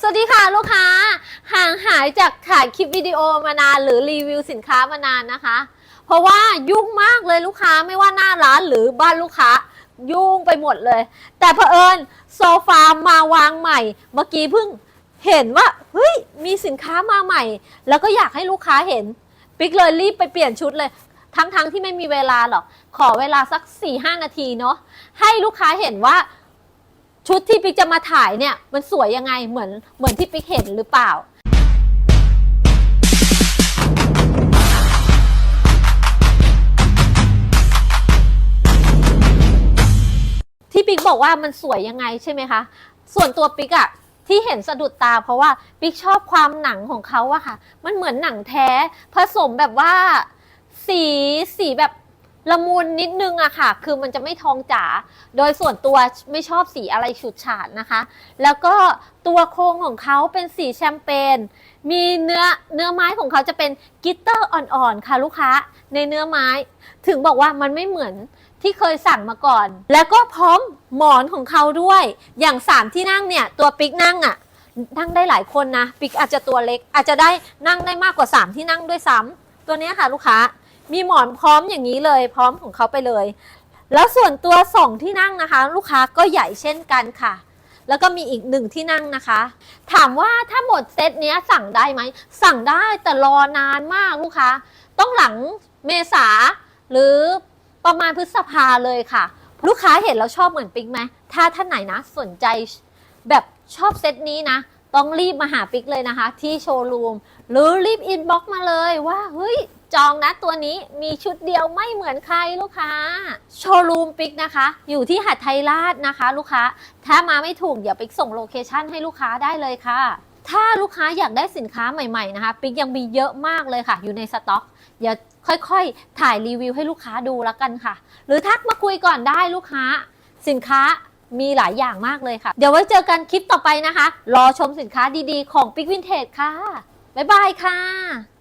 สวัสดีค่ะลูกค้า ห่างหายจากถ่ายคลิปวิดีโอมานานหรือรีวิวสินค้ามานานนะคะ เพราะว่ายุ่งมากเลยลูกค้าไม่ว่าหน้าร้านหรือบ้านลูกค้ายุ่งไปหมดเลย แต่เผอิญโซฟามาวางใหม่ เมื่อกี้เพิ่งเห็นว่าเฮ้ยมีสินค้ามาใหม่ แล้วก็อยากให้ลูกค้าเห็นปิ๊กเลยรีบไปเปลี่ยนชุดเลย ทั้งๆที่ไม่มีเวลาหรอกขอเวลาสัก4ี่ห้านาทีเนาะให้ลูกค้าเห็นว่า ชุดที่ปิ๊กจะมาถ่ายเนี่ย มันสวยยังไงเหมือนเหมือนที่ปิ๊กเห็นหรือเปล่า ที่ปิ๊กบอกว่ามันสวยยังไงใช่ไหมคะ ส่วนตัวปิ๊กอะที่เห็นสะดุดตาเพราะว่าปิ๊กชอบความหนังของเขาอะค่ะ มันเหมือนหนังแท้ ผสมแบบว่า สีสีแบบ ละมุนนิดนึงอะค่ะ คือมันจะไม่ทองจ๋า โดยส่วนตัวไม่ชอบสีอะไรฉูดฉาดนะคะ แล้วก็ตัวโครงของเขาเป็นสีแชมเปญ มีเนื้อเนื้อไม้ของเขาจะเป็นกิตเตอร์อ่อนๆค่ะลูกค้า ในเนื้อไม้ ถึงบอกว่ามันไม่เหมือนที่เคยสั่งมาก่อน แล้วก็พร้อมหมอนของเขาด้วย อย่างสามที่นั่งเนี่ยตัวปิ๊กนั่งอะนั่งได้หลายคนนะ ปิ๊กอาจจะตัวเล็ก อาจจะได้นั่งได้มากกว่าสามที่นั่งด้วยซ้ำตัวเนี้ยค่ะลูกค้า มีหมอนพร้อมอย่างนี้เลย พร้อมของเขาไปเลย แล้วส่วนตัวสองที่นั่งนะคะ ลูกค้าก็ใหญ่เช่นกันค่ะ แล้วก็มีอีกหนึ่งที่นั่งนะคะ ถามว่าถ้าหมดเซตเนี้ยสั่งได้ไหม สั่งได้แต่รอนานมากลูกค้า ต้องหลังเมษาหรือประมาณพฤษภาเลยค่ะ ลูกค้าเห็นแล้วชอบเหมือนปิ๊กไหมถ้าท่านไหนนะสนใจแบบชอบเซตนี้นะต้องรีบมาหาปิ๊กเลยนะคะ ที่โชว์รูม หรือรีบอินบ็อกมาเลยว่าเฮ้ย จองนะตัวนี้มีชุดเดียวไม่เหมือนใครลูกค้า โชว์รูมปิกนะคะ อยู่ที่หัดไทยราชนะคะ ลูกค้า ถ้ามาไม่ถูกเดี๋ยวปิกส่งโลเคชั่นให้ลูกค้าได้เลยค่ะ ถ้าลูกค้าอยากได้สินค้าใหม่ ๆนะคะ ปิ๊กยังมีเยอะมากเลยค่ะ อยู่ในสต็อก เดี๋ยวค่อยๆ ถ่ายรีวิวให้ลูกค้าดูแล้วกันค่ะ หรือทักมาคุยก่อนได้ลูกค้า สินค้ามีหลายอย่างมากเลยค่ะ เดี๋ยวไว้เจอกันคลิปต่อไปนะคะ รอชมสินค้าดีๆ ของปิ๊กวินเทจค่ะ บ๊ายบายค่ะ